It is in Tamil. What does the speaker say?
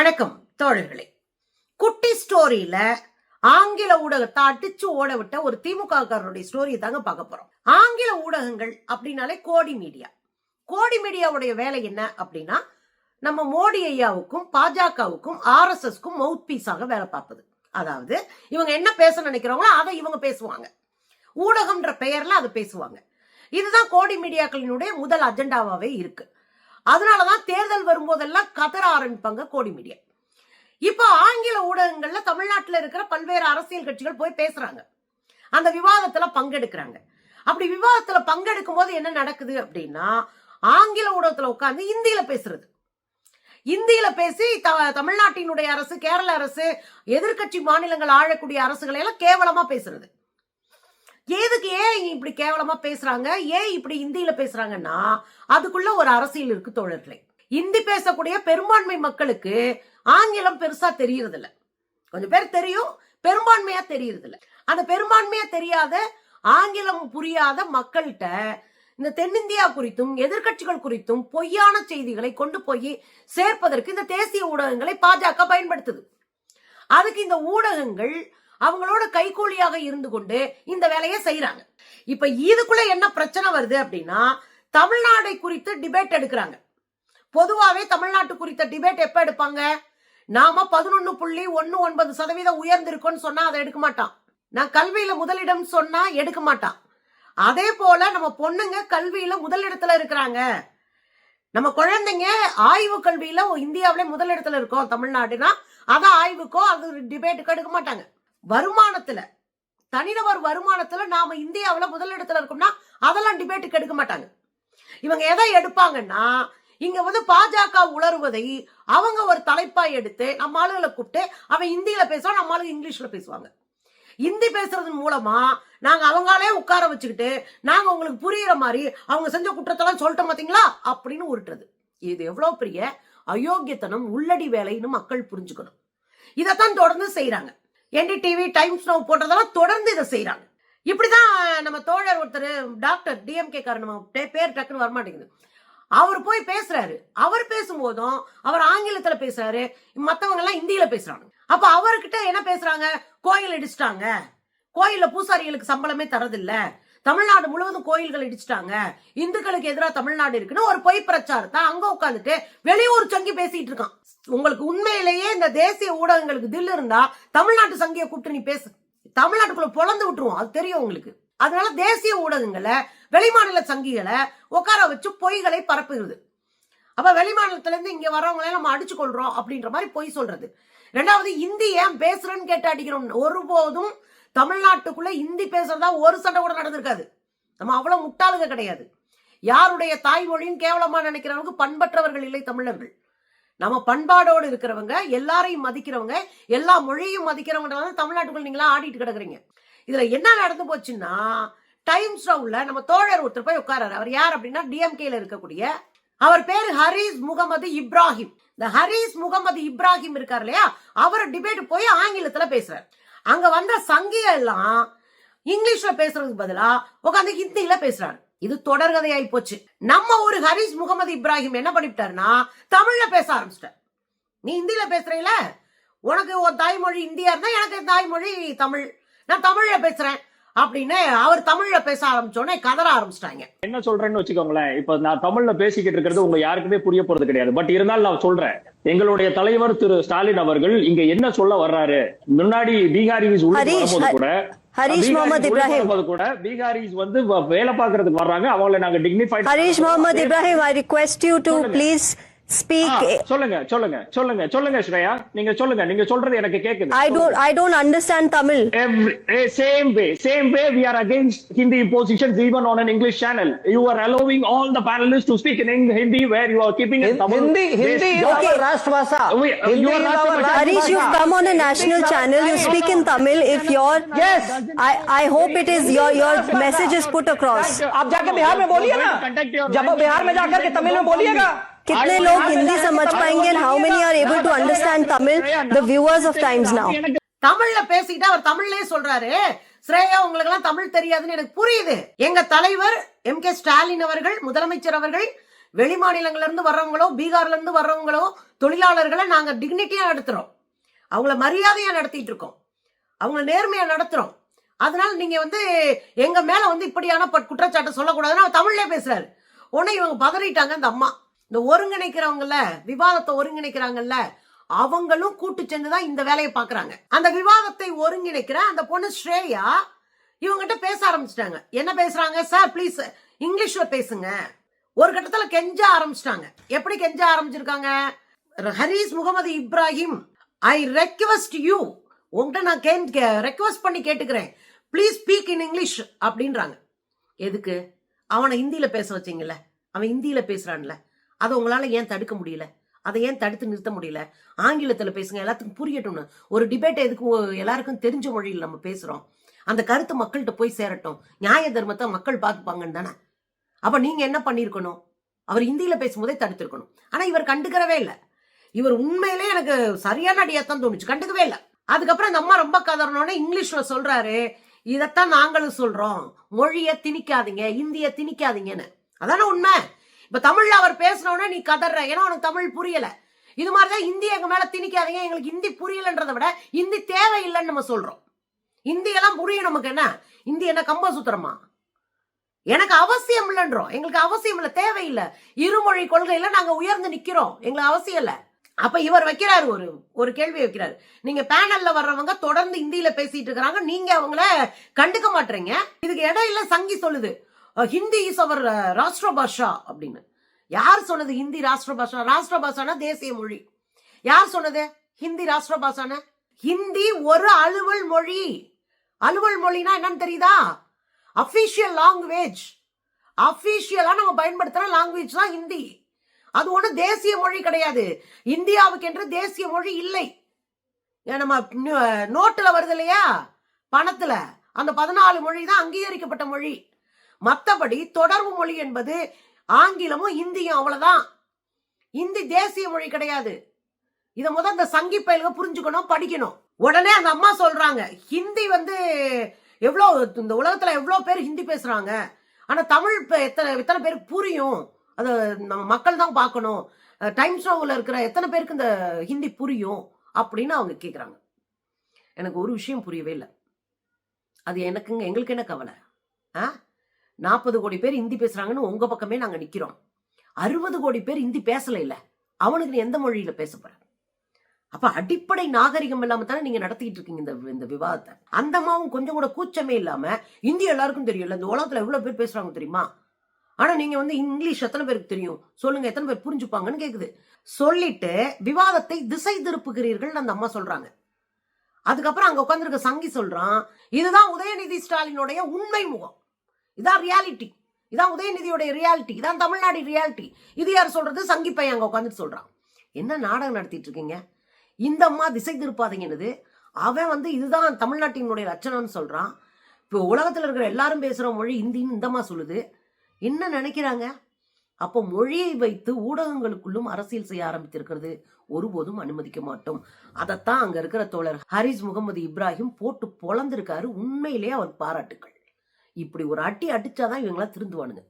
வணக்கம் தோழர்களே. குட்டி ஸ்டோரியில ஆங்கில ஊடகத்தை அடிச்சு ஓட விட்ட ஒரு திமுக காரனுடைய தாங்க பார்க்க போறோம். ஆங்கில ஊடகங்கள் அப்படின்னாலே கோடி மீடியா. கோடி மீடியாவுடைய வேலை என்ன அப்படின்னா நம்ம மோடி ஐயாவுக்கும் பாஜகவுக்கும் ஆர்எஸ்எஸ்க்கும் மவுத் பீஸாக வேலை பார்ப்பது. அதாவது இவங்க என்ன பேச நினைக்கிறாங்களோ அதை இவங்க பேசுவாங்க. ஊடகம்ன்ற பெயர்ல அதை பேசுவாங்க. இதுதான் கோடி மீடியாக்களினுடைய முதல் அஜெண்டாவாவே இருக்கு. அதனால தான் தேர்தல் வரும்போதெல்லாம் கதற ஆரம்பிப்பாங்க கோடி மீடியா. இப்போ ஆங்கில ஊடகங்கள்ல தமிழ்நாட்டில் இருக்கிற பல்வேறு அரசியல் கட்சிகள் போய் பேசுறாங்க. அந்த விவாதத்துல பங்கெடுக்கிறாங்க. அப்படி விவாதத்துல பங்கெடுக்கும் போது என்ன நடக்குது அப்படின்னா ஆங்கில ஊடகத்துல உட்காந்து இந்தியில பேசுறது. இந்தியில பேசி த- தமிழ்நாட்டினுடைய அரசு கேரள அரசு எதிர்க்கட்சி மாநிலங்கள் ஆழக்கூடிய அரசுகளை எல்லாம் கேவலமா பேசுறது. எதுக்கு ஏன் இப்படி கேவலமா பேசுறாங்க? ஏன் இப்படி இந்தியில பேசுறாங்கன்னா அதுக்குள்ள ஒரு அரசியல் இருக்கு தோழர்களே. இந்தி பேசக்கூடிய பெரும்பான்மை மக்களுக்கு ஆங்கிலம் பெருசா தெரியறது இல்ல கொஞ்சம் பேர் தெரியும் பெரும்பான்மையா தெரியறது இல்ல அந்த பெரும்பான்மையா தெரியாத ஆங்கிலம் புரியாத மக்கள்கிட்ட இந்த தென்னிந்தியா குறித்தும் எதிர்க்கட்சிகள் குறித்தும் பொய்யான செய்திகளை கொண்டு போய் சேர்ப்பதற்கு இந்த தேசிய ஊடகங்களை பாஜக பயன்படுத்துது. அதுக்கு இந்த ஊடகங்கள் அவங்களோட கைகூலியாக இருந்து கொண்டு இந்த வேலையை செய்யறாங்க இப்ப இதுக்குள்ள என்ன பிரச்சனை வருது அப்படின்னா தமிழ்நாடை குறித்து டிபேட் எடுக்கிறாங்க. பொதுவாவே தமிழ்நாட்டு குறித்த டிபேட் எப்ப எடுப்பாங்க? நாம பதினொன்னு புள்ளி ஒன்னு ஒன்பது சதவீதம் உயர்ந்திருக்கோம்னு சொன்னா அதை எடுக்க மாட்டான். நான் கல்வியில முதலிடம் சொன்னா எடுக்க மாட்டான். அதே போல நம்ம பொண்ணுங்க கல்வியில முதலிடத்துல இருக்கிறாங்க. நம்ம குழந்தைங்க ஆய்வு கல்வியில இந்தியாவிலே முதலிடத்துல இருக்கோம் தமிழ்நாடுனா அதை ஆய்வுக்கோ அது டிபேட்டுக்கோ எடுக்க மாட்டாங்க. வருமானத்துல தனிநபர் வருமானத்துல நாம இந்தியாவுல முதலிடத்துல இருக்கோம்னா அதெல்லாம் டிபேட்டுக்கு எடுக்க மாட்டாங்க. இவங்க எதை எடுப்பாங்கன்னா இங்க வந்து பாஜக உளறுவதை அவங்க ஒரு தலைப்பா எடுத்து நம்ம ஆளுகளை கூப்பிட்டு அவன் இந்தியில பேசுவான் நம்ம ஆளுங்க இங்கிலீஷ்ல பேசுவாங்க. இந்தி பேசுறது மூலமா நாங்க அவங்களே உட்கார வச்சுக்கிட்டு நாங்க உங்களுக்கு புரியுற மாதிரி அவங்க செஞ்ச குற்றத்தெல்லாம் சொல்லிட்டோம் பாத்தீங்களா? அப்படின்னு உருட்டுறது. இது எவ்வளவு பெரிய அயோக்கியத்தனம் உள்ளடி வேலைன்னு மக்கள் புரிஞ்சுக்கணும். இதைத்தான் தொடர்ந்து செய்யறாங்க என்டிடிவி டைம்ஸ் நோ போட்டதெல்லாம் தொடர்ந்து இதை செய்கிறாங்க இப்படிதான் நம்ம தோழர் ஒருத்தர் டாக்டர் டிஎம்கே காரர் நம்ம பேர் டக்குன்னு வரமாட்டேங்குது. அவர் போய் பேசுறாரு. அவர் பேசும்போதும் அவர் ஆங்கிலத்துல பேசுறாரு. மத்தவங்க எல்லாம் இந்தியில பேசுறாங்க. அப்ப அவர்கிட்ட என்ன பேசுறாங்க? கோயில் இடிச்சிட்டாங்க. கோயில்ல பூசாரிகளுக்கு சம்பளமே தரதில்ல. தமிழ்நாடு முழுவதும் கோயில்கள் இடிச்சிட்டாங்க. இந்துக்களுக்கு எதிராக தமிழ்நாடு இருக்குன்னு ஒரு பொய் பிரச்சாரத்தை அங்க உட்காந்துட்டு வெளியூர் சங்கி பேசிட்டு இருக்கான். உங்களுக்கு உண்மையிலேயே இந்த தேசிய ஊடகங்களுக்கு தில் இருந்தா தமிழ்நாட்டு சங்கியை கூப்பிட்டு நீ பேசு. தமிழ்நாட்டுக்குள்ள பொழந்து விட்டுருவோம். அது தெரியும் உங்களுக்கு. அதனால தேசிய ஊடகங்களை வெளிமாநில சங்கிகளை உட்கார வச்சு பொய்களை பரப்புகிறது. அப்ப வெளிமாநிலத்துல இருந்து இங்க வரவங்களே நம்ம அடிச்சு கொள்றோம் அப்படின்ற மாதிரி பொய் சொல்றது. ரெண்டாவது இந்தி ஏன் பேசுறேன்னு கேட்டு அடிக்கிறோம். ஒருபோதும் தமிழ்நாட்டுக்குள்ள இந்தி பேசுறதா ஒரு சண்டை கூட நடந்திருக்காது. நம்ம அவ்வளவு முட்டாளுங்க கிடையாது. யாருடைய தாய்மொழியும் கேவலமா நினைக்கிறவங்க பண்பற்றவர்கள் இல்லை தமிழர்கள். நம்ம பண்பாடோடு இருக்கிறவங்க எல்லாரையும் மதிக்கிறவங்க எல்லா மொழியும் மதிக்கிறவங்க தமிழ்நாட்டுக்குள்ள நீங்களா ஆடிட்டு கிடக்குறீங்க. இதுல என்ன நடந்து போச்சுன்னா டைம்ஸ் ரவுல நம்ம தோழர் ஒருத்தர் போய் உட்காராரு அவர் யார் அப்படின்னா டிஎம்கேல இருக்கக்கூடிய அவர் பேரு ஹரீஸ் முகமது இப்ராஹிம். இந்த ஹரீஸ் முகமது இப்ராஹிம் இருக்கார் இல்லையா? அவர் டிபேட் போய் ஆங்கிலத்துல பேசுறாரு. அங்க வந்த சங்கிய எல்லாம் இங்கிலீஷ்ல பேசுறதுக்கு பதிலா உட்காந்து ஹிந்தியில பேசுறாரு. இது தொடர்கதையாயி போச்சு. நம்ம ஒரு ஹரிஸ் முகமது இப்ராஹிம் என்ன பண்ணிவிட்டாருன்னா தமிழ்ல பேச ஆரம்பிச்சிட்டார். நீ ஹிந்தியில பேசுறீல உனக்கு உன் தாய்மொழி இந்தியா இருந்தா எனக்கு தாய்மொழி தமிழ். நான் தமிழ்ல பேசுறேன். அப்படின்னு அவர் தமிழ்ல பேச ஆரம்பிச்சோடனே கதற ஆரம்பிச்சிட்டாங்க. என்ன சொல்றேன்னு வச்சுக்கோங்களேன். இப்ப நான் தமிழ்ல பேசிக்கிட்டு இருக்கிறது உங்க யாருக்குமே புரிய போறது கிடையாது. பட் இருந்தாலும் நான் சொல்றேன். எங்களுடைய தலைவர் திரு ஸ்டாலின் அவர்கள் இங்க என்ன சொல்ல வர்றாரு? முன்னாடி பீகாரிஸ் உள்ள ஹரீஷ், கூட ஹரீஷ் முகமது இப்ராஹிம். கூட பீகாரிஸ் வந்து வேலை பார்க்கறதுக்கு வர்றாங்க. அவங்கள நாங்க dignified Mohammed Ibrahim, I request you to please speak. சொல்லுங்க சொல்லுங்க சொல்லுங்க சொல்லுங்க ஸ்ரேயா நீங்க சொல்லுங்க நீங்க சொல்றது எனக்கு கேக்குது I don't I don't understand Tamil. Every, eh, same way, same way we are against Hindi impositions even on an English channel. You are allowing all the panelists to speak in Eng- Hindi where you are keeping in Tamil. Hindi Hindi is based- our राष्ट्रभाषा We- Hindi you are is our राष्ट्रभाषा. Harish, you've come on a national channel. You speak in Tamil. If your Yes. I I hope it is your your message is put across. आप जाके बिहार में बोलिए ना जब बिहार में जाकर के तमिल में बोलिएगा कितने लोग हिंदी समझ पाएंगे and how many are able to understand Tamil? The viewers of Times now. தமிழ்ல பேசிக்கிட்டு அவர் தமிழ்லயே சொல்றாரு ஸ்ரேயா உங்களுக்கு எல்லாம் தமிழ் தெரியாதுன்னு எனக்கு புரியுது எங்க தலைவர் எம் கே ஸ்டாலின் அவர்கள் முதலமைச்சர் அவர்கள் வெளி மாநிலங்கள்ல இருந்து வர்றவங்களோ பீகார்ல இருந்து வர்றவங்களோ தொழிலாளர்களை நாங்க டிக்னிட்டியா நடத்துறோம் அவங்கள மரியாதையா நடத்திட்டு இருக்கோம் அவங்கள நேர்மையா நடத்துறோம் அதனால நீங்க வந்து எங்க மேல வந்து இப்படியான பட் குற்றச்சாட்டு சொல்லக்கூடாதுன்னு அவர் தமிழ்லயே பேசுறாரு உடனே இவங்க பதறிட்டாங்க இந்த அம்மா இந்த ஒருங்கிணைக்கிறவங்கல்ல விவாதத்தை ஒருங்கிணைக்கிறாங்கல்ல அவங்களும் கூட்டு சேர்ந்துதான் இந்த வேலையை பாக்குறாங்க அந்த விவாதத்தை ஒருங்கிணைக்கிற அந்த பொண்ணு ஸ்ரேயா இவங்ககிட்ட பேச ஆரம்பிச்சிட்டாங்க. என்ன பேசுறாங்க? சார் ப்ளீஸ் இங்கிலீஷ்ல பேசுங்க. ஒரு கட்டத்துல கெஞ்ச ஆரம்பிச்சிட்டாங்க. எப்படி கெஞ்ச ஆரம்பிச்சிருக்காங்க? Haris Mohammed Ibrahim I request you உங்ககிட்ட நான் கே ரெக்வஸ்ட் பண்ணி கேட்டுக்கிறேன். ப்ளீஸ் ஸ்பீக் இன் இங்கிலீஷ் அப்படின்றாங்க. எதுக்கு? அவனை ஹிந்தியில பேச வச்சிங்கல்ல. அவன் ஹிந்தியில பேசுறான்ல. அதை உங்களால் ஏன் தடுக்க முடியல? அதை ஏன் தடுத்து நிறுத்த முடியல? ஆங்கிலத்தில் பேசுங்க எல்லாத்துக்கும் புரியட்டும்னு. ஒரு டிபேட் எதுக்கு எல்லாருக்கும் தெரிஞ்ச மொழியில் நம்ம பேசுகிறோம் அந்த கருத்து மக்கள்கிட்ட போய் சேரட்டும். நியாய தர்மத்தை மக்கள் பார்த்துப்பாங்கன்னு தானே? அப்போ நீங்கள் என்ன பண்ணியிருக்கணும் அவர் ஹிந்தியில் பேசும்போதே தடுத்திருக்கணும். ஆனால் இவர் கண்டுக்கிறவே இல்லை. இவர் உண்மையிலே எனக்கு சரியான அடியாக தான் தோணுச்சு. கண்டுக்கவே இல்லை. அதுக்கப்புறம் இந்த அம்மா ரொம்ப கதறனோடனே இங்கிலீஷில் சொல்கிறாரு இதைத்தான் நாங்களும் சொல்கிறோம் மொழியை திணிக்காதீங்க இந்திய திணிக்காதீங்கன்னு. அதானே உண்மை? இப்ப தமிழ்ல அவர் பேசினோடனே நீ கதற. ஏன்னா உனக்கு தமிழ் புரியல. இது மாதிரிதான் இந்தி எங்க மேல திணிக்காதீங்க. எங்களுக்கு ஹிந்தி புரியலன்றதை விட ஹிந்தி தேவையில்லைன்னு நம்ம சொல்றோம். ஹிந்தியெல்லாம் புரியும் நமக்கு என்ன? ஹிந்தி என்ன கம்ப சுத்திரமா? எனக்கு அவசியம் இல்லைன்றோம். எங்களுக்கு அவசியம் இல்லை. தேவையில்லை. இருமொழி கொள்கையில நாங்க உயர்ந்து நிக்கிறோம். எங்களுக்கு அவசியம் இல்லை. அப்ப இவர் வைக்கிறாரு ஒரு ஒரு கேள்வி வைக்கிறாரு. நீங்க பேனல்ல வர்றவங்க தொடர்ந்து இந்தியில பேசிட்டு இருக்கிறாங்க. நீங்க அவங்கள கண்டுக்க மாட்டீங்க. இதுக்கு இடையில சங்கி சொல்லுது. ஹிந்தி இஸ் அவர் ராஷ்டிர பாஷா அப்படின்னு. யார் சொன்னது ஹிந்தி ராஷ்டிர பாஷா ராஷ்டிர பாஷானா தேசிய மொழி. யார் சொன்னது? ஹிந்தி ராஷ்டிர பாஷான ஹிந்தி ஒரு அலுவல் மொழி. அலுவல் மொழினா என்னன்னு தெரியுதா? அபிஷியல் லாங்குவேஜ் அபிஷியலா நம்ம பயன்படுத்துற லாங்குவேஜ் தான் ஹிந்தி. அது ஒன்று தேசிய மொழி கிடையாது. இந்தியாவுக்கு என்று தேசிய மொழி இல்லை. ஏன் நம்ம நோட்டில் நோட்டுல வருது இல்லையா? பணத்துல. அந்த பதினாலு மொழி தான் அங்கீகரிக்கப்பட்ட மொழி. மற்றபடி தொடர்பு மொழி என்பது ஆங்கிலமும் இந்தியும் அவ்வளவுதான். இந்தி தேசிய மொழி கிடையாது. இதை முதல் இந்த சங்கி பயிலுக புரிஞ்சுக்கணும் படிக்கணும். உடனே அந்த அம்மா சொல்றாங்க ஹிந்தி வந்து எவ்வளோ இந்த உலகத்துல எவ்வளோ பேர் ஹிந்தி பேசுறாங்க? ஆனா தமிழ் இப்போ எத்தனை எத்தனை பேருக்கு புரியும்? அதை நம்ம மக்கள் தான் பார்க்கணும். டைம்ஸ் நோவில் இருக்கிற எத்தனை பேருக்கு இந்த ஹிந்தி புரியும்? அப்படின்னு அவங்க கேட்குறாங்க எனக்கு ஒரு விஷயம் புரியவே இல்லை. அது எனக்குங்க எங்களுக்கு என்ன கவலை? ஆ? நாற்பது கோடி பேர் ஹிந்தி பேசுறாங்கன்னு உங்க பக்கமே நாங்க நிக்கிறோம். அறுபது கோடி பேர் ஹிந்தி பேசல இல்ல அவனுக்கு நீ எந்த மொழியில பேச போற? அப்ப அடிப்படை நாகரிகம் இல்லாம தானே நீங்க நடத்திட்டு இருக்கீங்க இந்த இந்த விவாதத்தை. அந்த அம்மாவும் கொஞ்சம் கூட கூச்சமே இல்லாம இந்தி எல்லாருக்கும் தெரியும்ல. இந்த உலகத்துல எவ்வளவு பேர் பேசுறாங்க தெரியுமா? ஆனா நீங்க வந்து இங்கிலீஷ் எத்தனை பேருக்கு தெரியும்? சொல்லுங்க எத்தனை பேர் புரிஞ்சுப்பாங்கன்னு கேக்குது. சொல்லிட்டு விவாதத்தை திசை திருப்புகிறீர்கள் அந்த அம்மா சொல்றாங்க. அதுக்கப்புறம் அங்க உட்காந்துருக்க சங்கி சொல்றான் இதுதான் உதயநிதி ஸ்டாலினுடைய உண்மை முகம். இதான் ரியாலிட்டி இதான் உதயநிதியோடைய ரியாலிட்டி இதான் தமிழ்நாடு ரியாலிட்டி இது யார் சொல்றது? சங்கி பையன் அங்கே உட்காந்துட்டு சொல்றான். என்ன நாடகம் நடத்திட்டு இருக்கீங்க? இந்த அம்மா திசை திருப்பாதீங்கன்னு அவன் வந்து இதுதான் தமிழ்நாட்டினுடைய லட்சணம்னு சொல்றான். இப்போ உலகத்தில் இருக்கிற எல்லாரும் பேசுகிற மொழி இந்தின்னு இந்தம்மா சொல்லுது. என்ன நினைக்கிறாங்க? அப்போ மொழியை வைத்து ஊடகங்களுக்குள்ளும் அரசியல் செய்ய ஆரம்பித்திருக்கிறது. ஒருபோதும் அனுமதிக்க மாட்டோம். அதைத்தான் அங்கே இருக்கிற தோழர் ஹரிஸ் முகமது இப்ராஹிம் போட்டு பொழந்திருக்காரு. உண்மையிலேயே அவர் பாராட்டுக்கள். இப்படி ஒரு அட்டி அடிச்சாதான் இவங்களா திருந்துவானுங்க.